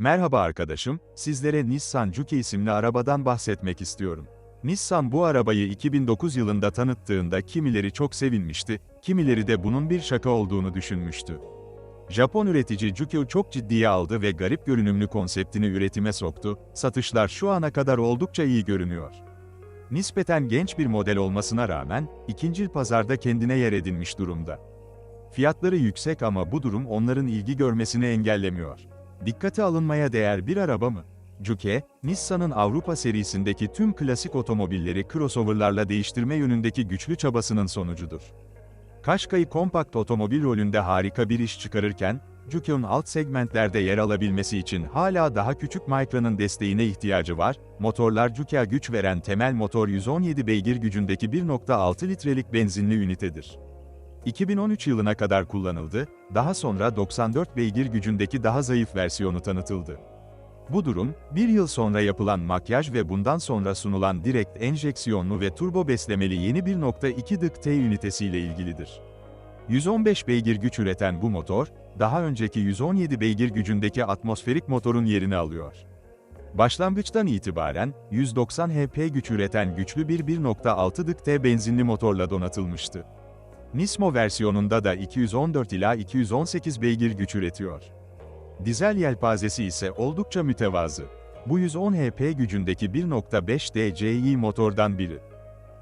Merhaba arkadaşım, sizlere Nissan Juke isimli arabadan bahsetmek istiyorum. Nissan bu arabayı 2009 yılında tanıttığında kimileri çok sevinmişti, kimileri de bunun bir şaka olduğunu düşünmüştü. Japon üretici Juke'u çok ciddiye aldı ve garip görünümlü konseptini üretime soktu, satışlar şu ana kadar oldukça iyi görünüyor. Nispeten genç bir model olmasına rağmen, ikincil pazarda kendine yer edinmiş durumda. Fiyatları yüksek ama bu durum onların ilgi görmesini engellemiyor. Dikkate alınmaya değer bir araba mı? Juke, Nissan'ın Avrupa serisindeki tüm klasik otomobilleri crossoverlarla değiştirme yönündeki güçlü çabasının sonucudur. Kaşkay'ı kompakt otomobil rolünde harika bir iş çıkarırken, Juke'un alt segmentlerde yer alabilmesi için hala daha küçük Micra'nın desteğine ihtiyacı var. Motorlar Juke'a güç veren temel motor 117 beygir gücündeki 1.6 litrelik benzinli ünitedir. 2013 yılına kadar kullanıldı, daha sonra 94 beygir gücündeki daha zayıf versiyonu tanıtıldı. Bu durum, bir yıl sonra yapılan makyaj ve bundan sonra sunulan direkt enjeksiyonlu ve turbo beslemeli yeni 1.2 dık ünitesiyle ilgilidir. 115 beygir güç üreten bu motor, daha önceki 117 beygir gücündeki atmosferik motorun yerini alıyor. Başlangıçtan itibaren, 190 HP güç üreten güçlü bir 1.6 dık benzinli motorla donatılmıştı. Nismo versiyonunda da 214 ila 218 beygir güç üretiyor. Dizel yelpazesi ise oldukça mütevazı. Bu 110 HP gücündeki 1.5 DCI motordan biri.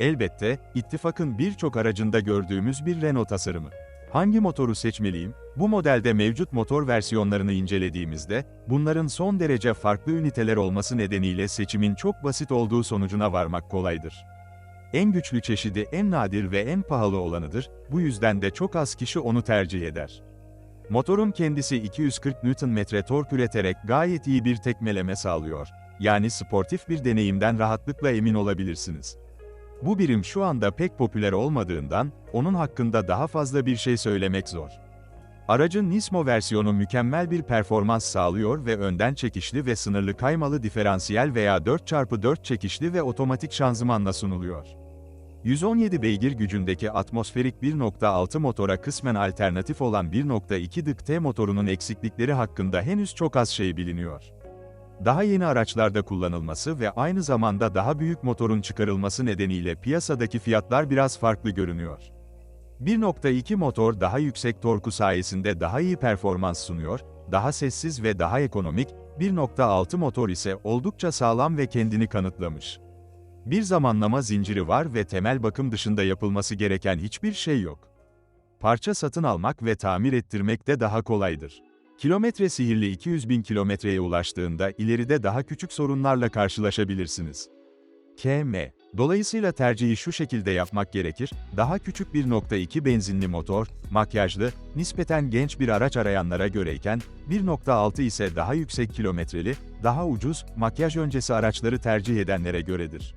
Elbette, ittifakın birçok aracında gördüğümüz bir Renault tasarımı. Hangi motoru seçmeliyim? Bu modelde mevcut motor versiyonlarını incelediğimizde, bunların son derece farklı üniteler olması nedeniyle seçimin çok basit olduğu sonucuna varmak kolaydır. En güçlü çeşidi en nadir ve en pahalı olanıdır, bu yüzden de çok az kişi onu tercih eder. Motorun kendisi 240 Nm tork üreterek gayet iyi bir tekmeleme sağlıyor. Yani sportif bir deneyimden rahatlıkla emin olabilirsiniz. Bu birim şu anda pek popüler olmadığından, onun hakkında daha fazla bir şey söylemek zor. Aracın Nismo versiyonu mükemmel bir performans sağlıyor ve önden çekişli ve sınırlı kaymalı diferansiyel veya 4x4 çekişli ve otomatik şanzımanla sunuluyor. 117 beygir gücündeki atmosferik 1.6 motora kısmen alternatif olan 1.2 dık T motorunun eksiklikleri hakkında henüz çok az şey biliniyor. Daha yeni araçlarda kullanılması ve aynı zamanda daha büyük motorun çıkarılması nedeniyle piyasadaki fiyatlar biraz farklı görünüyor. 1.2 motor daha yüksek torku sayesinde daha iyi performans sunuyor, daha sessiz ve daha ekonomik, 1.6 motor ise oldukça sağlam ve kendini kanıtlamış. Bir zamanlama zinciri var ve temel bakım dışında yapılması gereken hiçbir şey yok. Parça satın almak ve tamir ettirmek de daha kolaydır. Kilometre sihirli 200 bin kilometreye ulaştığında ileride daha küçük sorunlarla karşılaşabilirsiniz. KM Dolayısıyla tercihi şu şekilde yapmak gerekir, daha küçük 1.2 benzinli motor, makyajlı, nispeten genç bir araç arayanlara göreyken, 1.6 ise daha yüksek kilometreli, daha ucuz, makyaj öncesi araçları tercih edenlere göredir.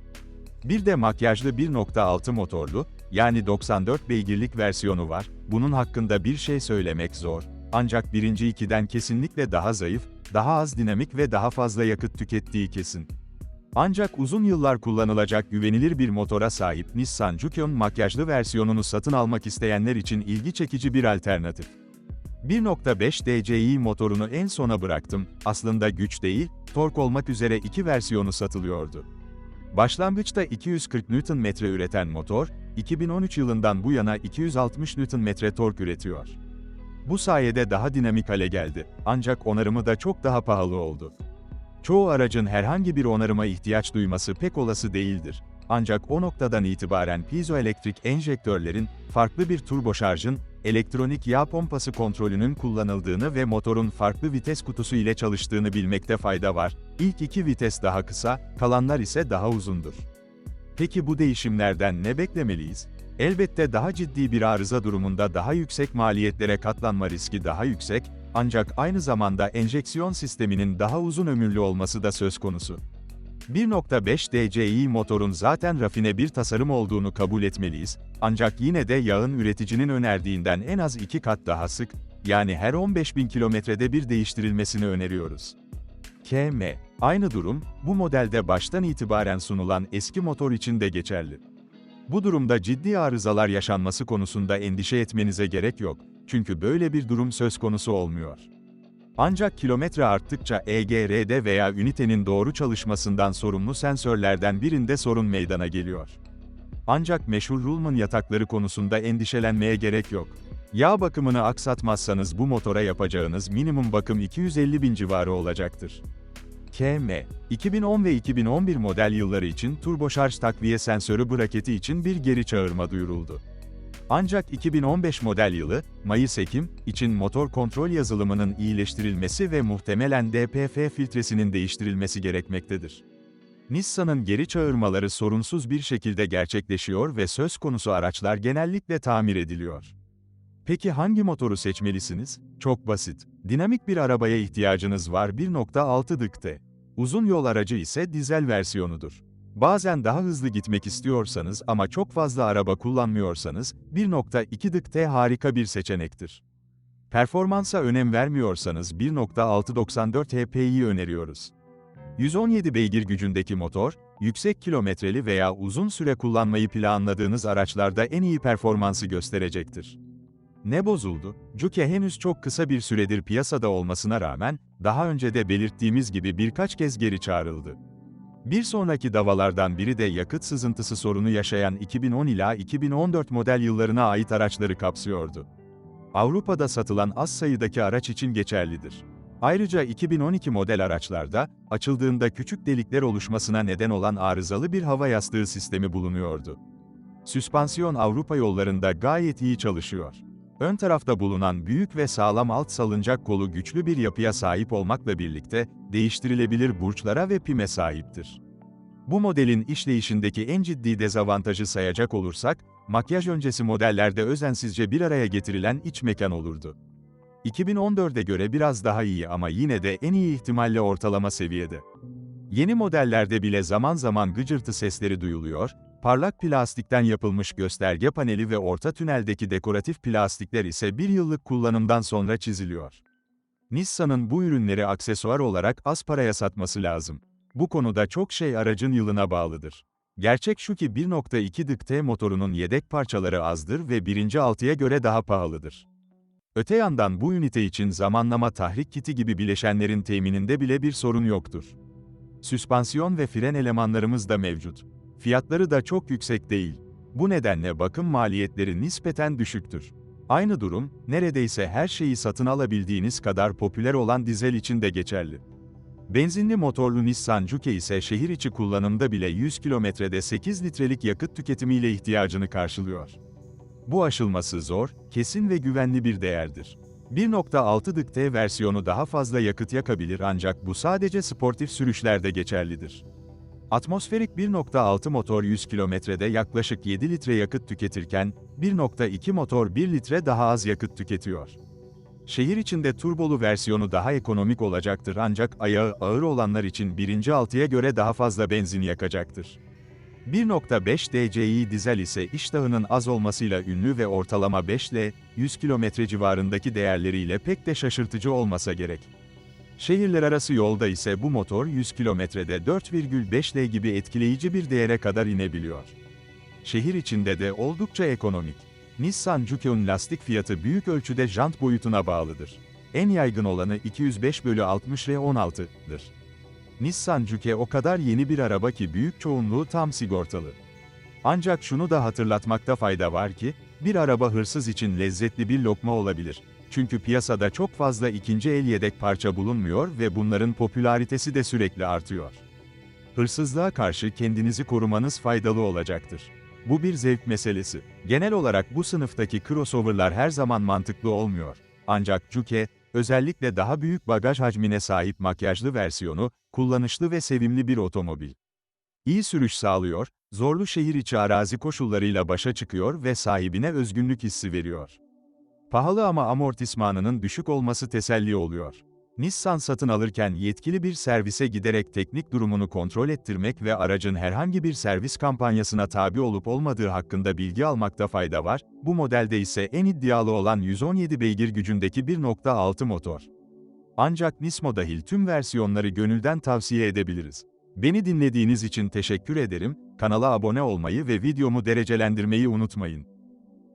Bir de makyajlı 1.6 motorlu, yani 94 beygirlik versiyonu var, bunun hakkında bir şey söylemek zor. Ancak birinci ikiden kesinlikle daha zayıf, daha az dinamik ve daha fazla yakıt tükettiği kesin. Ancak uzun yıllar kullanılacak güvenilir bir motora sahip Nissan Juke'un makyajlı versiyonunu satın almak isteyenler için ilgi çekici bir alternatif. 1.5 DCI motorunu en sona bıraktım, aslında güç değil, tork olmak üzere iki versiyonu satılıyordu. Başlangıçta 240 Nm üreten motor, 2013 yılından bu yana 260 Nm tork üretiyor. Bu sayede daha dinamik hale geldi, ancak onarımı da çok daha pahalı oldu. Çoğu aracın herhangi bir onarıma ihtiyaç duyması pek olası değildir. Ancak o noktadan itibaren piezoelektrik enjektörlerin, farklı bir turboşarjın, elektronik yağ pompası kontrolünün kullanıldığını ve motorun farklı vites kutusu ile çalıştığını bilmekte fayda var. İlk iki vites daha kısa, kalanlar ise daha uzundur. Peki bu değişimlerden ne beklemeliyiz? Elbette daha ciddi bir arıza durumunda daha yüksek maliyetlere katlanma riski daha yüksek, ancak aynı zamanda enjeksiyon sisteminin daha uzun ömürlü olması da söz konusu. 1.5 DCI motorun zaten rafine bir tasarım olduğunu kabul etmeliyiz, ancak yine de yağın üreticinin önerdiğinden en az iki kat daha sık, yani her 15.000 kilometrede bir değiştirilmesini öneriyoruz. KM, aynı durum, bu modelde baştan itibaren sunulan eski motor için de geçerli. Bu durumda ciddi arızalar yaşanması konusunda endişe etmenize gerek yok, çünkü böyle bir durum söz konusu olmuyor. Ancak kilometre arttıkça EGR'de veya ünitenin doğru çalışmasından sorumlu sensörlerden birinde sorun meydana geliyor. Ancak meşhur Rullman yatakları konusunda endişelenmeye gerek yok. Yağ bakımını aksatmazsanız bu motora yapacağınız minimum bakım 250 bin civarı olacaktır. KM, 2010 ve 2011 model yılları için turbo şarj takviye sensörü braketi için bir geri çağırma duyuruldu. Ancak 2015 model yılı, Mayıs-Ekim, için motor kontrol yazılımının iyileştirilmesi ve muhtemelen DPF filtresinin değiştirilmesi gerekmektedir. Nissan'ın geri çağırmaları sorunsuz bir şekilde gerçekleşiyor ve söz konusu araçlar genellikle tamir ediliyor. Peki hangi motoru seçmelisiniz? Çok basit. Dinamik bir arabaya ihtiyacınız var 1.6 dıkte. Uzun yol aracı ise dizel versiyonudur. Bazen daha hızlı gitmek istiyorsanız ama çok fazla araba kullanmıyorsanız 1.2 dıkte harika bir seçenektir. Performansa önem vermiyorsanız 1.694 HP'yi öneriyoruz. 117 beygir gücündeki motor, yüksek kilometreli veya uzun süre kullanmayı planladığınız araçlarda en iyi performansı gösterecektir. Ne bozuldu? Juke henüz çok kısa bir süredir piyasada olmasına rağmen, daha önce de belirttiğimiz gibi birkaç kez geri çağrıldı. Bir sonraki davalardan biri de yakıt sızıntısı sorunu yaşayan 2010 ila 2014 model yıllarına ait araçları kapsıyordu. Avrupa'da satılan az sayıdaki araç için geçerlidir. Ayrıca 2012 model araçlarda, açıldığında küçük delikler oluşmasına neden olan arızalı bir hava yastığı sistemi bulunuyordu. Süspansiyon Avrupa yollarında gayet iyi çalışıyor. Ön tarafta bulunan büyük ve sağlam alt salıncak kolu güçlü bir yapıya sahip olmakla birlikte, değiştirilebilir burçlara ve pime sahiptir. Bu modelin işleyişindeki en ciddi dezavantajı sayacak olursak, makyaj öncesi modellerde özensizce bir araya getirilen iç mekan olurdu. 2014'e göre biraz daha iyi ama yine de en iyi ihtimalle ortalama seviyede. Yeni modellerde bile zaman zaman gıcırtı sesleri duyuluyor, parlak plastikten yapılmış gösterge paneli ve orta tüneldeki dekoratif plastikler ise bir yıllık kullanımdan sonra çiziliyor. Nissan'ın bu ürünleri aksesuar olarak az paraya satması lazım. Bu konuda çok şey aracın yılına bağlıdır. Gerçek şu ki 1.2 dık motorunun yedek parçaları azdır ve birinci altıya göre daha pahalıdır. Öte yandan bu ünite için zamanlama tahrik kiti gibi bileşenlerin temininde bile bir sorun yoktur. Süspansiyon ve fren elemanlarımız da mevcut. Fiyatları da çok yüksek değil. Bu nedenle bakım maliyetleri nispeten düşüktür. Aynı durum, neredeyse her şeyi satın alabildiğiniz kadar popüler olan dizel için de geçerli. Benzinli motorlu Nissan Juke ise şehir içi kullanımda bile 100 kilometrede 8 litrelik yakıt tüketimiyle ihtiyacını karşılıyor. Bu aşılması zor, kesin ve güvenli bir değerdir. 1.6 dık versiyonu daha fazla yakıt yakabilir ancak bu sadece sportif sürüşlerde geçerlidir. Atmosferik 1.6 motor 100 kilometrede yaklaşık 7 litre yakıt tüketirken, 1.2 motor 1 litre daha az yakıt tüketiyor. Şehir içinde turbolu versiyonu daha ekonomik olacaktır ancak ayağı ağır olanlar için birinci altıya göre daha fazla benzin yakacaktır. 1.5 DCI dizel ise iştahının az olmasıyla ünlü ve ortalama 5 ile 100 km civarındaki değerleriyle pek de şaşırtıcı olmasa gerek. Şehirler arası yolda ise bu motor 100 kilometrede 4,5 L gibi etkileyici bir değere kadar inebiliyor. Şehir içinde de oldukça ekonomik. Nissan Juke'un lastik fiyatı büyük ölçüde jant boyutuna bağlıdır. En yaygın olanı 205 bölü 60 R16'dır. Nissan Juke o kadar yeni bir araba ki büyük çoğunluğu tam sigortalı. Ancak şunu da hatırlatmakta fayda var ki, bir araba hırsız için lezzetli bir lokma olabilir. Çünkü piyasada çok fazla ikinci el yedek parça bulunmuyor ve bunların popülaritesi de sürekli artıyor. Hırsızlığa karşı kendinizi korumanız faydalı olacaktır. Bu bir zevk meselesi. Genel olarak bu sınıftaki crossover'lar her zaman mantıklı olmuyor. Ancak Juke, özellikle daha büyük bagaj hacmine sahip makyajlı versiyonu, kullanışlı ve sevimli bir otomobil. İyi sürüş sağlıyor, zorlu şehir içi arazi koşullarıyla başa çıkıyor ve sahibine özgünlük hissi veriyor. Pahalı ama amortismanının düşük olması teselli oluyor. Nissan satın alırken yetkili bir servise giderek teknik durumunu kontrol ettirmek ve aracın herhangi bir servis kampanyasına tabi olup olmadığı hakkında bilgi almakta fayda var. Bu modelde ise en iddialı olan 117 beygir gücündeki 1.6 motor. Ancak Nismo dahil tüm versiyonları gönülden tavsiye edebiliriz. Beni dinlediğiniz için teşekkür ederim, kanala abone olmayı ve videomu derecelendirmeyi unutmayın.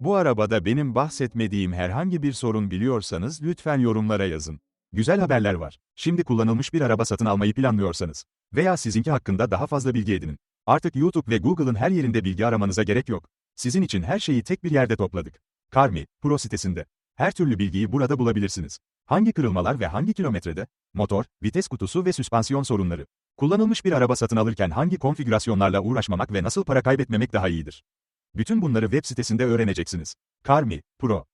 Bu arabada benim bahsetmediğim herhangi bir sorun biliyorsanız lütfen yorumlara yazın. Güzel haberler var. Şimdi kullanılmış bir araba satın almayı planlıyorsanız veya sizinki hakkında daha fazla bilgi edinin. Artık YouTube ve Google'ın her yerinde bilgi aramanıza gerek yok. Sizin için her şeyi tek bir yerde topladık. Carmi, Pro sitesinde. Her türlü bilgiyi burada bulabilirsiniz. Hangi kırılmalar ve hangi kilometrede? Motor, vites kutusu ve süspansiyon sorunları. Kullanılmış bir araba satın alırken hangi konfigürasyonlarla uğraşmamak ve nasıl para kaybetmemek daha iyidir? Bütün bunları web sitesinde öğreneceksiniz. Carmi, Pro.